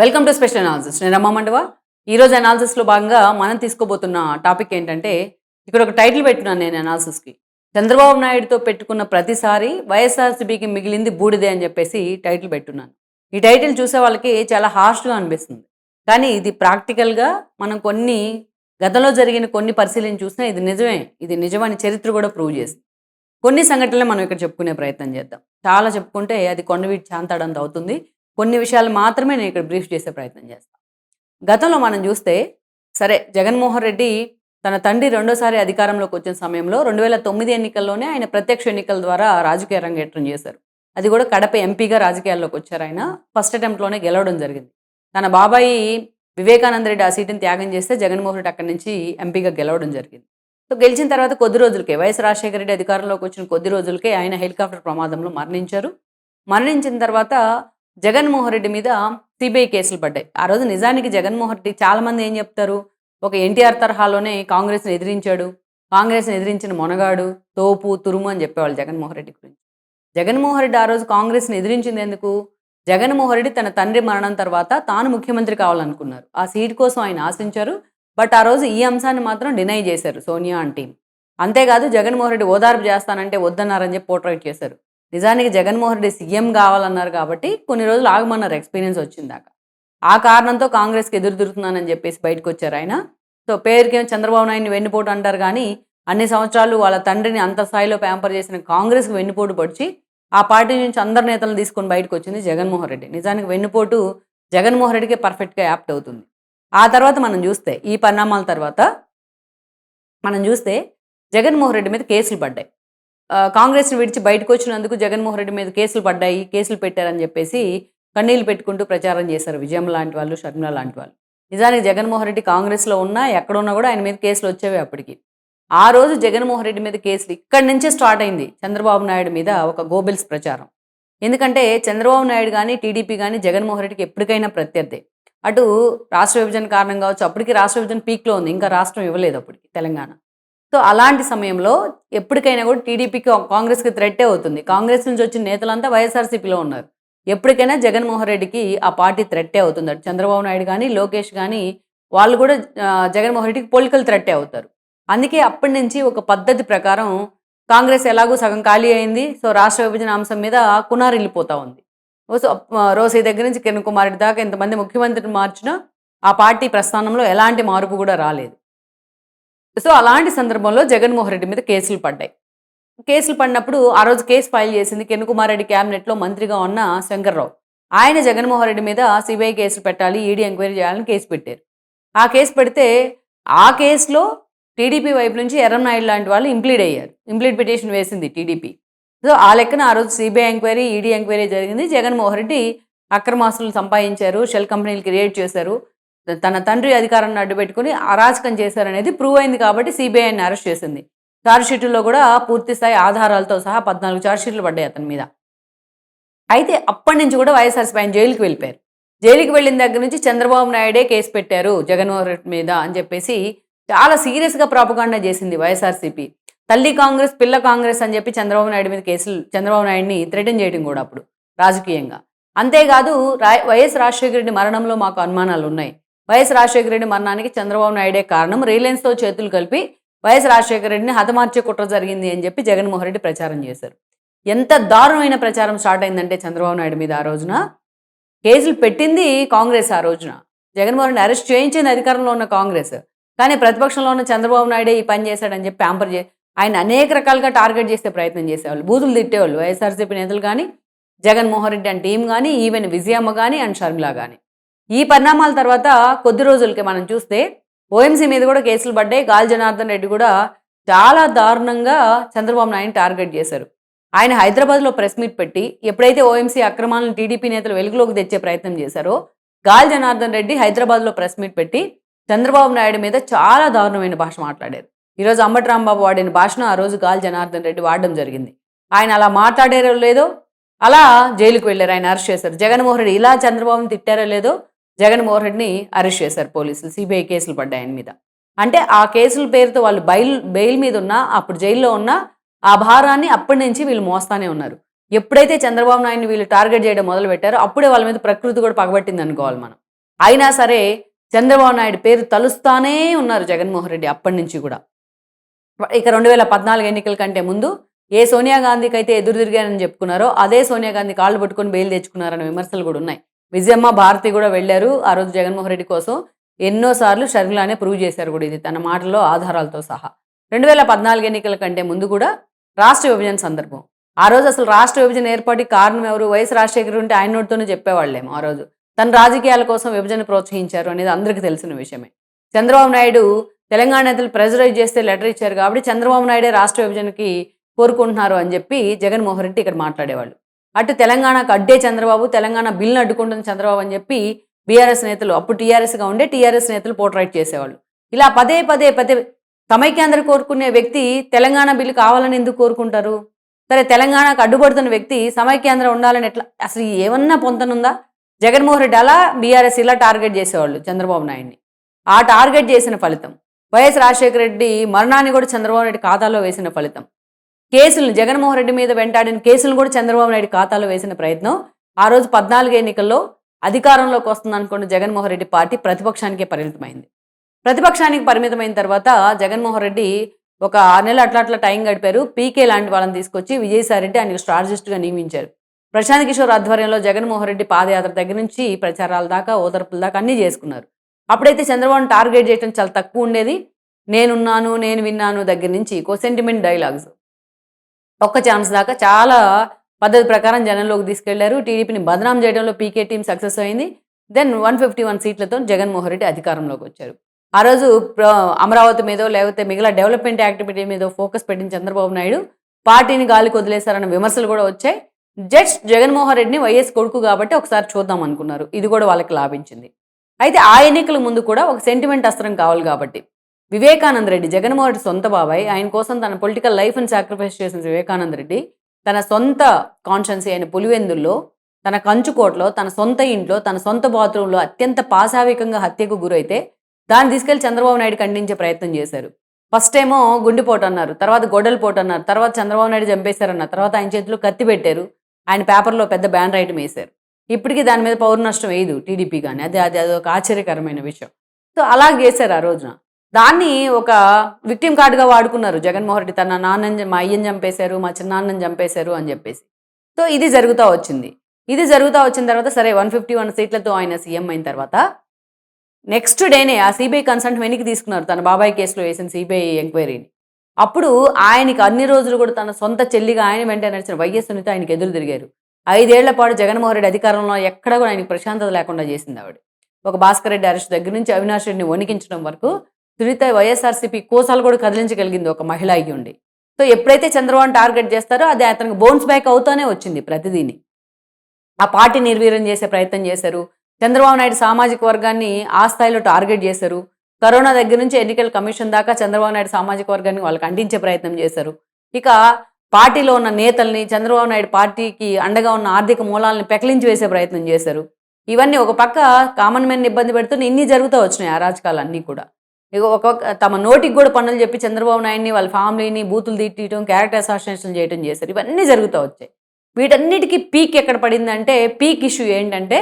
Welcome to special analysis నేను రమ్మా మండవా? ఈరోజు అనాలిసిస్లో భాగంగా మనం తీసుకోబోతున్న టాపిక్ ఏంటంటే ఇక్కడ ఒక టైటిల్ పెట్టున్నాను నేను అనాలిసిస్కి చంద్రబాబు నాయుడుతో పెట్టుకున్న ప్రతిసారి వైఎస్ఆర్సీబీకి మిగిలింది బూడిదే అని చెప్పేసి టైటిల్ పెట్టున్నాను. ఈ టైటిల్ చూసే వాళ్ళకి చాలా హార్ష్గా అనిపిస్తుంది. కానీ ఇది ప్రాక్టికల్గా మనం కొన్ని గతంలో జరిగిన కొన్ని పరిశీలన చూసినా ఇది నిజమే. ఇది నిజమని చరిత్ర కూడా ప్రూవ్ చేస్తుంది. కొన్ని సంఘటనలు మనం ఇక్కడ చెప్పుకునే ప్రయత్నం చేద్దాం. చాలా చెప్పుకుంటే అది కొండవీటి శాంతాడంత అవుతుంది. కొన్ని విషయాలు మాత్రమే నేను ఇక్కడ బ్రీఫ్ చేసే ప్రయత్నం చేస్తాను గతంలో మనం చూస్తే సరే జగన్మోహన్ రెడ్డి తన తండ్రి రెండోసారి అధికారంలోకి వచ్చిన సమయంలో రెండు వేల తొమ్మిది ఎన్నికల్లోనే ఆయన ప్రత్యక్ష ఎన్నికల ద్వారా రాజకీయ రంగేట్రం చేశారు. అది కూడా కడప ఎంపీగా రాజకీయాల్లోకి వచ్చారు ఆయన. ఫస్ట్ అటెంప్ట్లోనే గెలవడం జరిగింది. తన బాబాయి వివేకానంద రెడ్డి ఆ సీటుని త్యాగం చేస్తే జగన్మోహన్ రెడ్డి అక్కడి నుంచి ఎంపీగా గెలవడం జరిగింది. సో గెలిచిన తర్వాత కొద్ది రోజులకే వైఎస్ రాజశేఖర రెడ్డి అధికారంలోకి వచ్చిన కొద్ది రోజులకే ఆయన హెలికాప్టర్ ప్రమాదంలో మరణించారు. మరణించిన తర్వాత జగన్మోహన్ రెడ్డి మీద సిబిఐ కేసులు పడ్డాయి. ఆ రోజు నిజానికి జగన్మోహన్ రెడ్డి చాలామంది ఏం చెప్తారు? ఒక ఎన్టీఆర్ తరహాలోనే కాంగ్రెస్ని ఎదిరించాడు. కాంగ్రెస్ని ఎదిరించిన మొనగాడు తోపు తురుము అని చెప్పేవాళ్ళు జగన్మోహన్ రెడ్డి గురించి. జగన్మోహన్ రెడ్డి ఆ రోజు కాంగ్రెస్ని ఎదిరించింది ఎందుకు? జగన్మోహన్ రెడ్డి తన తండ్రి మరణం తర్వాత తాను ముఖ్యమంత్రి కావాలనుకున్నారు. ఆ సీట్ కోసం ఆయన ఆశించారు. బట్ ఆ రోజు ఈ అంశాన్ని మాత్రం డినై చేశారు సోనియా అండ్ అంతేకాదు జగన్మోహన్ రెడ్డి ఓదార్పు చేస్తానంటే వద్దన్నారని చెప్పి పోర్ట్రేట్ చేశారు. నిజానికి జగన్మోహన్ రెడ్డి సీఎం కావాలన్నారు కాబట్టి కొన్ని రోజులు ఆగమన్నారు ఎక్స్పీరియన్స్ వచ్చిందాక. ఆ కారణంతో కాంగ్రెస్కి ఎదురు తిరుగుతున్నానని చెప్పేసి బయటకు వచ్చారు ఆయన. సో పేరుకేం చంద్రబాబు నాయుడిని వెన్నుపోటు అంటారు కానీ అన్ని సంవత్సరాలు వాళ్ళ తండ్రిని అంత స్థాయిలో ప్యాంపర్ చేసిన కాంగ్రెస్కి వెన్నుపోటు పొడిచి ఆ పార్టీ నుంచి అందరు నేతలను తీసుకొని బయటకు వచ్చింది జగన్మోహన్ రెడ్డి. నిజానికి వెన్నుపోటు జగన్మోహన్ రెడ్డికి పర్ఫెక్ట్గా యాప్ట్ అవుతుంది. ఆ తర్వాత మనం చూస్తే ఈ పరిణామాల తర్వాత మనం చూస్తే జగన్మోహన్ రెడ్డి మీద కేసులు పడ్డాయి. కాంగ్రెస్ని విడిచి బయటకు వచ్చినందుకు జగన్మోహన్ రెడ్డి మీద కేసులు పడ్డాయి కేసులు పెట్టారని చెప్పేసి కన్నీళ్ళు పెట్టుకుంటూ ప్రచారం చేశారు విజయం లాంటి వాళ్ళు షర్మిల లాంటి వాళ్ళు. నిజానికి జగన్మోహన్ రెడ్డి కాంగ్రెస్లో ఉన్నా ఎక్కడున్నా కూడా ఆయన మీద కేసులు వచ్చేవి అప్పటికి. ఆ రోజు జగన్మోహన్ రెడ్డి మీద కేసులు ఇక్కడి నుంచే స్టార్ట్ అయింది చంద్రబాబు నాయుడు మీద ఒక గోబెల్స్ ప్రచారం. ఎందుకంటే చంద్రబాబు నాయుడు కానీ టీడీపీ కానీ జగన్మోహన్ రెడ్డికి ఎప్పటికైనా ప్రత్యర్థి. అటు రాష్ట్ర విభజన కారణం కావచ్చు అప్పటికి రాష్ట్ర విభజన పీక్లో ఉంది ఇంకా రాష్ట్రం ఇవ్వలేదు అప్పటికి తెలంగాణ. సో అలాంటి సమయంలో ఎప్పటికైనా కూడా టీడీపీకి కాంగ్రెస్కి థ్రెట్టే అవుతుంది. కాంగ్రెస్ నుంచి వచ్చిన నేతలంతా వైఎస్ఆర్సీపీలో ఉన్నారు. ఎప్పటికైనా జగన్మోహన్ రెడ్డికి ఆ పార్టీ థ్రెట్టే అవుతుంది. చంద్రబాబు నాయుడు కానీ లోకేష్ కానీ వాళ్ళు కూడా జగన్మోహన్ రెడ్డికి పొలిటికల్ థ్రెట్టే అవుతారు. అందుకే అప్పటి నుంచి ఒక పద్ధతి ప్రకారం కాంగ్రెస్ ఎలాగో సగం ఖాళీ అయింది. సో రాష్ట్ర విభజన అంశం మీద కునారిల్లిపోతా వెళ్ళిపోతా ఉంది. సో, ఆ, దగ్గర నుంచి కిరణ్ కుమార్ రెడ్డి దాకా ఎంతమంది ముఖ్యమంత్రిని మార్చినా ఆ పార్టీ ప్రస్థానంలో ఎలాంటి మార్పు కూడా రాలేదు. సో అలాంటి సందర్భంలో జగన్మోహన్ రెడ్డి మీద కేసులు పడ్డాయి. కేసులు పడినప్పుడు ఆ రోజు కేసు ఫైల్ చేసింది కెనుకుమారెడ్డి క్యాబినెట్లో మంత్రిగా ఉన్న శంకర్రావు. ఆయన జగన్మోహన్ రెడ్డి మీద సిబిఐ కేసు పెట్టాలి ఈడీ ఎంక్వైరీ చేయాలని కేసు పెట్టారు. ఆ కేసు పెడితే ఆ కేసులో టీడీపీ వైపు నుంచి ఎర్రనాయుడు లాంటి వాళ్ళు ఇంప్లీడ్ అయ్యారు. ఇంప్లీడ్ పిటిషన్ వేసింది టీడీపీ. సో ఆ లెక్కన ఆ రోజు సిబిఐ ఎంక్వైరీ ఈడీ ఎంక్వైరీ జరిగింది. జగన్మోహన్ రెడ్డి అక్రమాస్తులు సంపాదించారు షెల్ కంపెనీలు క్రియేట్ చేశారు. తన తండ్రి అధికారాన్ని అడ్డుపెట్టుకుని అరాచకం చేశారనేది ప్రూవ్ అయింది కాబట్టి సిబిఐని అరెస్ట్ చేసింది. చార్జ్షీట్లో కూడా పూర్తి స్థాయి ఆధారాలతో సహా పద్నాలుగు ఛార్జ్షీట్లు పడ్డాయి అతని మీద. అయితే అప్పటి నుంచి కూడా వైఎస్ఆర్సీపీ ఆయన జైలుకి వెళ్ళిపోయారు. జైలుకి వెళ్ళిన దగ్గర నుంచి చంద్రబాబు నాయుడే కేసు పెట్టారు జగన్మోహన్ రెడ్డి మీద అని చెప్పేసి చాలా సీరియస్గా ప్రాపగాండా చేసింది వైఎస్ఆర్సీపీ తల్లి కాంగ్రెస్ పిల్ల కాంగ్రెస్ అని చెప్పి చంద్రబాబు నాయుడు మీద కేసులు చంద్రబాబు నాయుడిని థ్రెటన్ చేయడం కూడా అప్పుడు రాజకీయంగా. అంతేకాదు రా వైఎస్ రాజశేఖర రెడ్డి మరణంలో మాకు అనుమానాలు ఉన్నాయి వైఎస్ రాజశేఖర రెడ్డి మరణానికి చంద్రబాబు నాయుడే కారణం. రిలయన్స్తో చేతులు కలిపి వైఎస్ రాజశేఖర రెడ్డిని హతమార్చే కుట్ర జరిగింది అని చెప్పి జగన్మోహన్ రెడ్డి ప్రచారం చేశారు. ఎంత దారుణమైన ప్రచారం స్టార్ట్ అయిందంటే చంద్రబాబు నాయుడు మీద ఆ రోజున. కేసులు పెట్టింది కాంగ్రెస్ ఆ రోజున. జగన్మోహన్ రెడ్డి అరెస్ట్ చేయించింది అధికారంలో ఉన్న కాంగ్రెస్. కానీ ప్రతిపక్షంలో ఉన్న చంద్రబాబు నాయుడే ఈ పని చేశాడని చెప్పి ప్యాంపర్ చే ఆయన అనేక రకాలుగా టార్గెట్ చేసే ప్రయత్నం చేసేవాళ్ళు. బూతులు తిట్టేవాళ్ళు. వైఎస్ఆర్సీపీ నేతలు కానీ జగన్మోహన్ రెడ్డి అండ్ టీం కానీ ఈవెన్ విజయమ్మ కానీ అండ్ షర్మిల కానీ ఈ పరిణామాల తర్వాత కొద్ది రోజులకి మనం చూస్తే ఓఎంసీ మీద కూడా కేసులు పడ్డాయి. గాలి జనార్దన్ రెడ్డి కూడా చాలా దారుణంగా చంద్రబాబు నాయుడు టార్గెట్ చేశారు. ఆయన హైదరాబాద్లో ప్రెస్ మీట్ పెట్టి ఎప్పుడైతే ఓఎంసీ అక్రమాలను టీడీపీ నేతలు వెలుగులోకి తెచ్చే ప్రయత్నం చేశారో గాలి జనార్దన్ రెడ్డి హైదరాబాద్లో ప్రెస్ మీట్ పెట్టి చంద్రబాబు నాయుడు మీద చాలా దారుణమైన భాష మాట్లాడారు. ఈరోజు అంబటి రాంబాబు వాడిన భాషను ఆ రోజు గాలి జనార్దన్ రెడ్డి వాడడం జరిగింది. ఆయన అలా మాట్లాడారో లేదో అలా జైలుకు వెళ్ళారు. ఆయన అరెస్ట్ చేశారు. జగన్మోహన్ రెడ్డి ఇలా చంద్రబాబుని తిట్టారో లేదో జగన్మోహన్ రెడ్డిని అరెస్ట్ చేశారు పోలీసులు సిబిఐ కేసులు పడ్డాయి ఆయన మీద. అంటే ఆ కేసుల పేరుతో వాళ్ళు బయల్ బెయిల్ మీద ఉన్నా అప్పుడు జైల్లో ఉన్నా ఆ భారాన్ని అప్పటి నుంచి వీళ్ళు మోస్తానే ఉన్నారు. ఎప్పుడైతే చంద్రబాబు నాయుడిని వీళ్ళు టార్గెట్ చేయడం మొదలు పెట్టారో అప్పుడే వాళ్ళ మీద ప్రకృతి కూడా పగబట్టింది అనుకోవాలి మనం. అయినా సరే చంద్రబాబు నాయుడు పేరు తలుస్తానే ఉన్నారు జగన్మోహన్ రెడ్డి అప్పటి నుంచి కూడా. ఇక రెండు వేల పద్నాలుగు ఎన్నికల కంటే ముందు ఏ సోనియా గాంధీకి అయితే ఎదురు తిరిగానని చెప్పుకున్నారో అదే సోనియా గాంధీ కాళ్ళు పట్టుకొని బెయిల్ తెచ్చుకున్నారన్న విమర్శలు కూడా ఉన్నాయి. విజయమ్మ భారతి కూడా వెళ్ళారు ఆ రోజు జగన్మోహన్ రెడ్డి కోసం. ఎన్నోసార్లు షర్మిలానే ప్రూవ్ చేశారు కూడా ఇది తన మాటల్లో ఆధారాలతో సహా. రెండు వేల పద్నాలుగు ఎన్నికల కంటే ముందు కూడా రాష్ట్ర విభజన సందర్భం. ఆ రోజు అసలు రాష్ట్ర విభజన ఏర్పాటుకి కారణం ఎవరు? వైఎస్ రాజశేఖర్ ఉంటే ఆయన నోటితోనే చెప్పేవాళ్ళేమో ఆ రోజు. తన రాజకీయాల కోసం విభజన ప్రోత్సహించారు అనేది అందరికీ తెలిసిన విషయమే. చంద్రబాబు నాయుడు తెలంగాణ నేతలు ప్రెజరైజ్ చేస్తే లెటర్ ఇచ్చారు కాబట్టి చంద్రబాబు నాయుడే రాష్ట్ర విభజనకి కోరుకుంటున్నారు అని చెప్పి జగన్మోహన్ రెడ్డి ఇక్కడ మాట్లాడేవాళ్ళు. అటు తెలంగాణకు అడ్డే చంద్రబాబు తెలంగాణ బిల్లును అడ్డుకుంటుంది చంద్రబాబు అని చెప్పి బీఆర్ఎస్ నేతలు అప్పుడు టీఆర్ఎస్గా ఉండే టీఆర్ఎస్ నేతలు పోర్ట్రైట్ చేసేవాళ్ళు. ఇలా పదే పదే పదే సమైక్యాంధ్ర కోరుకునే వ్యక్తి తెలంగాణ బిల్లు కావాలని ఎందుకు కోరుకుంటారు? సరే తెలంగాణకు అడ్డుపడుతున్న వ్యక్తి సమైక్యాంధ్ర ఉండాలని ఎట్లా? అసలు ఏమన్నా పొంతనుందా? జగన్మోహన్ రెడ్డి అలా బీఆర్ఎస్ ఇలా టార్గెట్ చేసేవాళ్ళు చంద్రబాబు నాయుడిని. ఆ టార్గెట్ చేసిన ఫలితం వైఎస్ రాజశేఖర రెడ్డి మరణాన్ని కూడా చంద్రబాబు నాయుడు ఖాతాలో వేసిన ఫలితం. కేసులను జగన్మోహన్ రెడ్డి మీద వెంటాడిన కేసులను కూడా చంద్రబాబు నాయుడు ఖాతాలో వేసిన ప్రయత్నం. ఆ రోజు పద్నాలుగు ఎన్నికల్లో అధికారంలోకి వస్తుంది అనుకున్న జగన్మోహన్ రెడ్డి పార్టీ ప్రతిపక్షానికే పరిమితమైంది. ప్రతిపక్షానికి పరిమితమైన తర్వాత జగన్మోహన్ రెడ్డి ఒక ఆరు నెలలు అట్లా అట్లా టైం గడిపారు. పీకే లాంటి వాళ్ళని తీసుకొచ్చి విజయసాయి రెడ్డి ఆయనకు స్ట్రాటజిస్ట్గా నియమించారు. ప్రశాంత్ కిషోర్ ఆధ్వర్యంలో జగన్మోహన్ రెడ్డి పాదయాత్ర దగ్గర నుంచి ప్రచారాల దాకా ఓదర్పుల దాకా అన్నీ చేసుకున్నారు. అప్పుడైతే చంద్రబాబును టార్గెట్ చేయడం చాలా తక్కువ ఉండేది. నేనున్నాను నేను విన్నాను దగ్గర నుంచి కో సెంటిమెంట్ డైలాగ్స్ ఒక్క ఛాన్స్ దాకా చాలా పద్ధతి ప్రకారం జనంలోకి తీసుకెళ్ళారు. టీడీపీని బదనాం చేయడంలో పీకే టీం సక్సెస్ అయింది. దెన్ వన్ ఫిఫ్టీ వన్ సీట్లతో జగన్మోహన్ రెడ్డి అధికారంలోకి వచ్చారు. ఆ రోజు అమరావతి మీదో లేకపోతే మిగిలిన డెవలప్మెంట్ యాక్టివిటీ మీద ఫోకస్ పెట్టిన చంద్రబాబు నాయుడు పార్టీని గాలికి వదిలేశారన్న విమర్శలు కూడా వచ్చాయి. జస్ట్ జగన్మోహన్ రెడ్డిని వైఎస్ కొడుకు కాబట్టి ఒకసారి చూద్దాం అనుకున్నారు. ఇది కూడా వాళ్ళకి లాభించింది. అయితే ఆ ఎన్నికల ముందు కూడా ఒక సెంటిమెంట్ అస్త్రం కావాలి కాబట్టి వివేకానంద రెడ్డి జగన్మోహన్ రెడ్డి సొంత బాబాయ్. ఆయన కోసం తన పొలిటికల్ లైఫ్ని సాక్రిఫైస్ చేసిన వివేకానంద రెడ్డి. తన సొంత కాన్షియన్సీ అయిన పులివెందుల్లో తన కంచుకోటలో తన సొంత ఇంట్లో తన సొంత బాత్రూంలో అత్యంత పాశావికంగా హత్యకు గురైతే దాన్ని తీసుకెళ్ళి చంద్రబాబు నాయుడు ఖండించే ప్రయత్నం చేశారు. ఫస్ట్ ఏమో గుండెపోటు అన్నారు తర్వాత గొడ్డలిపోటు అన్నారు తర్వాత చంద్రబాబు నాయుడు చంపేశారన్నారు తర్వాత ఆయన చేతిలో కత్తి పెట్టారు ఆయన పేపర్లో పెద్ద బ్యాన్ రైట్ వేశారు. ఇప్పటికీ దాని మీద పౌర నష్టం వేయదు టీడీపీ కానీ అది అది అది ఒక ఆశ్చర్యకరమైన విషయం. సో అలా చేశారు ఆ రోజున. దాన్ని ఒక విక్టిమ్ కార్డుగా వాడుకున్నారు. జగన్మోహన్ రెడ్డి తన నాన్నని మా అయ్యని చంపేశారు మా చిన్నాన్నని చంపేశారు అని చెప్పేసి. సో ఇది జరుగుతూ వచ్చింది. ఇది జరుగుతూ వచ్చిన తర్వాత సరే వన్ ఫిఫ్టీ వన్ సీట్లతో ఆయన సీఎం అయిన తర్వాత నెక్స్ట్ డేనే ఆ సిబిఐ కన్సల్ట్ వెనక్కి తీసుకున్నారు తన బాబాయ్ కేసులో వేసిన సిబిఐ ఎంక్వైరీని. అప్పుడు ఆయనకి అన్ని రోజులు కూడా తన సొంత చెల్లిగా ఆయన వెంట నడిచిన వైఎస్ సునీత ఆయనకి ఎదురు తిరిగారు. ఐదేళ్ళ పాటు జగన్మోహన్ రెడ్డి అధికారంలో ఎక్కడ కూడా ఆయనకి ప్రశాంతత లేకుండా చేసింది ఆవిడ. ఒక భాస్కర్ రెడ్డి అరెస్ట్ దగ్గర నుంచి అవినాష్ రెడ్డిని వణికించడం వరకు సునీత వైఎస్ఆర్సీపీ కోసాలు కూడా కదిలించగలిగింది ఒక మహిళ అయ్యి ఉండి సో ఎప్పుడైతే చంద్రబాబు టార్గెట్ చేస్తారో అది అతనికి బోన్స్ బ్యాక్ అవుతూనే వచ్చింది ప్రతిదీని. ఆ పార్టీ నిర్వీర్యం చేసే ప్రయత్నం చేశారు. చంద్రబాబు నాయుడు సామాజిక వర్గాన్ని ఆ స్థాయిలో టార్గెట్ చేశారు. కరోనా దగ్గర నుంచి ఎన్నికల కమిషన్ దాకా చంద్రబాబు నాయుడు సామాజిక వర్గాన్ని వాళ్ళకి అంటించే ప్రయత్నం చేశారు. ఇక పార్టీలో ఉన్న నేతల్ని చంద్రబాబు నాయుడు పార్టీకి అండగా ఉన్న ఆర్థిక మూలాలను పెకలించి వేసే ప్రయత్నం చేశారు. ఇవన్నీ ఒక పక్క కామన్ మ్యాన్ ఇబ్బంది పెడుతూనే ఇన్ని జరుగుతూ వచ్చినాయి అరాచకాలు అన్నీ కూడా. ఒక తమ నోటికి కూడా పనులు చెప్పి చంద్రబాబు నాయుడిని వాళ్ళ ఫ్యామిలీని బూతులు తిట్టడం క్యారెక్టర్ అసాసినేషన్ చేయడం చేశారు. ఇవన్నీ జరుగుతూ వచ్చాయి. వీటన్నిటికీ పీక్ ఎక్కడ పడిందంటే పీక్ ఇష్యూ ఏంటంటే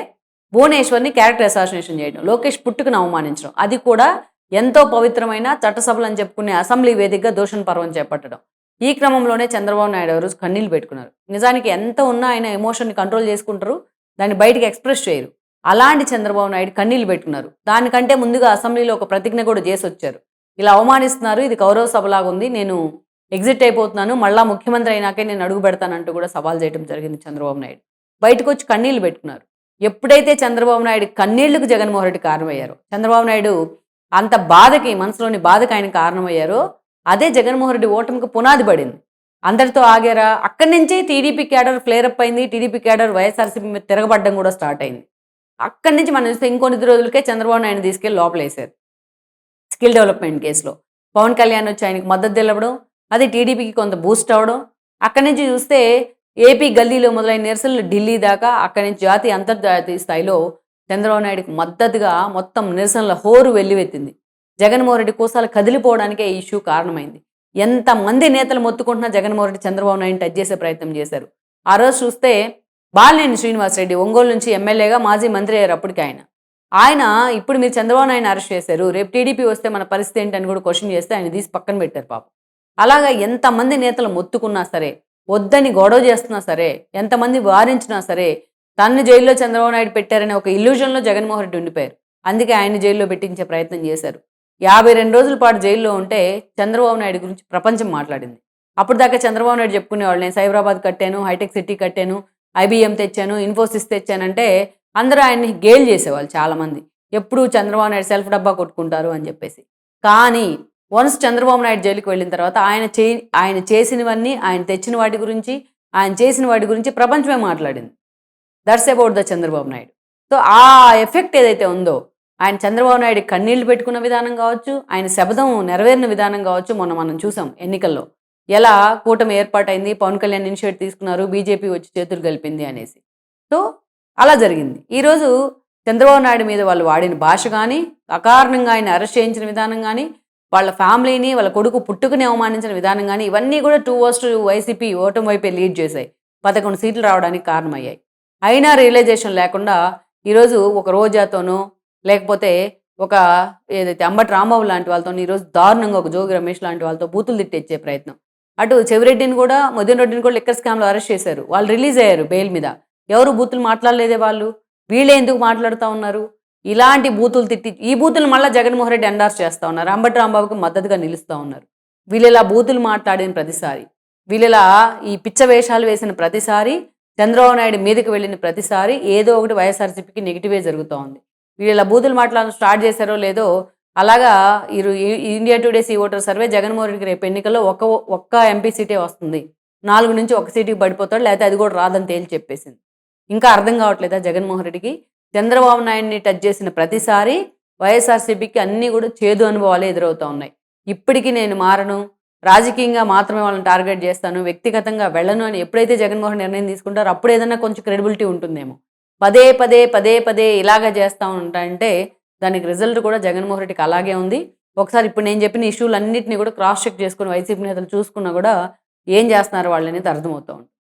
భువనేశ్వర్ని క్యారెక్టర్ అసాసినేషన్ చేయడం లోకేష్ పుట్టుకుని అవమానించడం. అది కూడా ఎంతో పవిత్రమైన చట్టసభలు అని చెప్పుకునే అసెంబ్లీ వేదికగా దోషణ పర్వం చేపట్టడం. ఈ క్రమంలోనే చంద్రబాబు నాయుడు గారు కన్నీళ్ళు పెట్టుకున్నారు. నిజానికి ఎంత ఉన్నా ఆయన ఎమోషన్ని కంట్రోల్ చేసుకుంటారు దాన్ని బయటికి ఎక్స్ప్రెస్ చేయరు. అలాంటి చంద్రబాబు నాయుడు కన్నీళ్ళు పెట్టుకున్నారు. దానికంటే ముందుగా అసెంబ్లీలో ఒక ప్రతిజ్ఞ కూడా చేసి వచ్చారు ఇలా అవమానిస్తున్నారు ఇది కౌరవ సభలాగా ఉంది నేను ఎగ్జిట్ అయిపోతున్నాను మళ్ళా ముఖ్యమంత్రి అయినాకే నేను అడుగు పెడతానంటూ కూడా సవాల్ చేయడం జరిగింది చంద్రబాబు నాయుడు. బయటకు వచ్చి కన్నీళ్ళు పెట్టుకున్నారు. ఎప్పుడైతే చంద్రబాబు నాయుడు కన్నీళ్ళకు జగన్మోహన్ రెడ్డి కారణమయ్యారో చంద్రబాబు నాయుడు అంత బాధకి మనసులోని బాధకి ఆయన కారణమయ్యారో అదే జగన్మోహన్ రెడ్డి ఓటమికి పునాది పడింది. అందరితో ఆగారా? అక్కడి నుంచే టీడీపీ క్యాడర్ ఫ్లేరప్ అయింది టీడీపీ క్యాడర్ వైఎస్ఆర్సీపీ మీద తిరగబడ్డం కూడా స్టార్ట్ అయింది. అక్కడి నుంచి మనం చూస్తే ఇంకొన్ని రోజులకే చంద్రబాబు నాయుడు తీసుకెళ్ళి లోపలేశారు. స్కిల్ డెవలప్మెంట్ కేసులో. పవన్ కళ్యాణ్ వచ్చి ఆయనకు మద్దతు తెలవడం అది టీడీపీకి కొంత బూస్ట్ అవడం అక్కడి నుంచి చూస్తే ఏపీ గల్లీలో మొదలైన నిరసనలు ఢిల్లీ దాకా అక్కడి నుంచి జాతీయ అంతర్జాతీయ స్థాయిలో చంద్రబాబు నాయుడుకి మద్దతుగా మొత్తం నిరసనల హోరు వెల్లువెత్తింది. జగన్మోహన్ రెడ్డి కోసాలు కదిలిపోవడానికే ఈ ఇష్యూ కారణమైంది. ఎంతమంది నేతలు మొత్తుకుంటున్నా జగన్మోహన్ రెడ్డి చంద్రబాబు నాయుడు టచ్ చేసే ప్రయత్నం చేశారు. ఆ రోజు చూస్తే బాలినేని శ్రీనివాసరెడ్డి ఒంగోలు నుంచి ఎమ్మెల్యేగా మాజీ మంత్రి అయ్యారు అప్పటికి ఆయన. ఆయన ఇప్పుడు మీరు చంద్రబాబు నాయుడు అరెస్ట్ చేశారు. రేపు టీడీపీ వస్తే మన పరిస్థితి ఏంటని కూడా క్వశ్చన్ చేస్తే ఆయన తీసి పక్కన పెట్టారు పాపం. అలాగా ఎంతమంది నేతలు మొత్తుకున్నా సరే వద్దని గొడవ చేస్తున్నా సరే ఎంతమంది వారించినా సరే తన్ని జైల్లో చంద్రబాబు నాయుడు పెట్టారనే ఒక ఇల్యూజన్లో జగన్మోహన్ రెడ్డి ఉండిపోయారు. అందుకే ఆయన జైల్లో పెట్టించే ప్రయత్నం చేశారు. యాభై రెండు రోజుల పాటు జైల్లో ఉంటే చంద్రబాబు నాయుడు గురించి ప్రపంచం మాట్లాడింది. అప్పుడు దాకా చంద్రబాబు నాయుడు చెప్పుకునేవాళ్ళు నేను సైబరాబాద్ కట్టాను హైటెక్ సిటీ కట్టాను ఐబీఎం తెచ్చాను ఇన్ఫోసిస్ తెచ్చానంటే అందరూ ఆయన్ని గేల్ చేసేవాళ్ళు చాలామంది. ఎప్పుడు చంద్రబాబు నాయుడు సెల్ఫ్ డబ్బా కొట్టుకుంటారు అని చెప్పేసి. కానీ వన్స్ చంద్రబాబు నాయుడు జైలుకి వెళ్ళిన తర్వాత ఆయన చే ఆయన చేసినవన్నీ ఆయన తెచ్చిన వాటి గురించి ఆయన చేసిన వాటి గురించి ప్రపంచమే మాట్లాడింది. That's about the Chandrababu Naidu. So ఆ ఎఫెక్ట్ ఏదైతే ఉందో ఆయన చంద్రబాబు నాయుడు కన్నీళ్ళు పెట్టుకున్న విధానం కావచ్చు ఆయన శబ్దం నెరవేరిన విధానం కావచ్చు మొన్న మనం చూసాం ఎన్నికల్లో. ఎలా కూటమి ఏర్పాటైంది? పవన్ కళ్యాణ్ ఇనిషియేట్ తీసుకున్నారు? బీజేపీ వచ్చి చేతులు కలిపింది అనేసి. సో అలా జరిగింది. ఈరోజు చంద్రబాబు నాయుడు మీద వాళ్ళు వాడిన భాష కానీ అకారణంగా ఆయన అరెస్ట్ చేయించిన విధానం కానీ వాళ్ళ ఫ్యామిలీని వాళ్ళ కొడుకు పుట్టుకుని అవమానించిన విధానం కానీ ఇవన్నీ కూడా టూ వర్స్ట్ వైసీపీ ఓటమి వైపే లీడ్ చేశాయి. పదకొండు సీట్లు రావడానికి కారణమయ్యాయి. అయినా రియలైజేషన్ లేకుండా ఈరోజు ఒక రోజాతోనో లేకపోతే ఒక ఏదైతే అంబటి రాంబాబు లాంటి వాళ్ళతో ఈరోజు దారుణంగా ఒక జోగి రమేష్ లాంటి వాళ్ళతో బూతులు తిట్టేచ్చే ప్రయత్నం. అటు చెవిరెడ్డిని కూడా మదన్ రెడ్డిని కూడా లిక్కర్ స్కామ్లో అరెస్ట్ చేశారు. వాళ్ళు రిలీజ్ అయ్యారు బెయిల్ మీద. ఎవరు బూతులు మాట్లాడలేదే వాళ్ళు? వీళ్ళే ఎందుకు మాట్లాడుతూ ఉన్నారు? ఇలాంటి బూతులు తిట్టి ఈ బూతులు మళ్ళీ జగన్మోహన్ రెడ్డి ఎండార్స్ చేస్తూ ఉన్నారు. అంబటి రాంబాబుకి మద్దతుగా నిలుస్తూ ఉన్నారు. వీళ్ళు బూతులు మాట్లాడిన ప్రతిసారి వీళ్ళలా ఈ పిచ్చ వేషాలు వేసిన ప్రతిసారి చంద్రబాబు నాయుడు మీదకి వెళ్ళిన ప్రతిసారి ఏదో ఒకటి వైఎస్ఆర్సీపీకి నెగిటివే జరుగుతూ ఉంది. వీళ్ళు బూతులు మాట్లాడడం స్టార్ట్ చేశారో లేదో అలాగా ఇరు ఈ- India Today C voter survey Jaganmohan రెడ్డికి రేపు ఎన్నికల్లో ఒక్క ఒక్క ఎంపీ సీటే వస్తుంది. నాలుగు నుంచి ఒక సీటుకి పడిపోతాడు లేకపోతే అది కూడా రాదని తేల్చి చెప్పేసింది. ఇంకా అర్థం కావట్లేదా జగన్మోహన్ రెడ్డికి? చంద్రబాబు నాయుడిని టచ్ చేసిన ప్రతిసారి వైఎస్ఆర్సీపీకి అన్నీ కూడా చేదు అనుభవాలు ఎదురవుతూ ఉన్నాయి. ఇప్పటికీ నేను మారను రాజకీయంగా మాత్రమే వాళ్ళని టార్గెట్ చేస్తాను వ్యక్తిగతంగా వెళ్ళను అని ఎప్పుడైతే జగన్మోహన్ నిర్ణయం తీసుకుంటారో అప్పుడు ఏదైనా కొంచెం క్రెడిబిలిటీ ఉంటుందేమో. పదే పదే పదే పదే ఇలాగ చేస్తూ ఉంటాయంటే దానికి రిజల్ట్ కూడా జగన్మోహన్ రెడ్డికి అలాగే ఉంది. ఒకసారి ఇప్పుడు నేను చెప్పిన ఇష్యూలన్నింటినీ కూడా క్రాస్ చెక్ చేసుకుని వైసీపీ నేతలు చూసుకున్నా కూడా ఏం చేస్తున్నారు వాళ్ళు అనేది అర్థమవుతూ ఉంటుంది.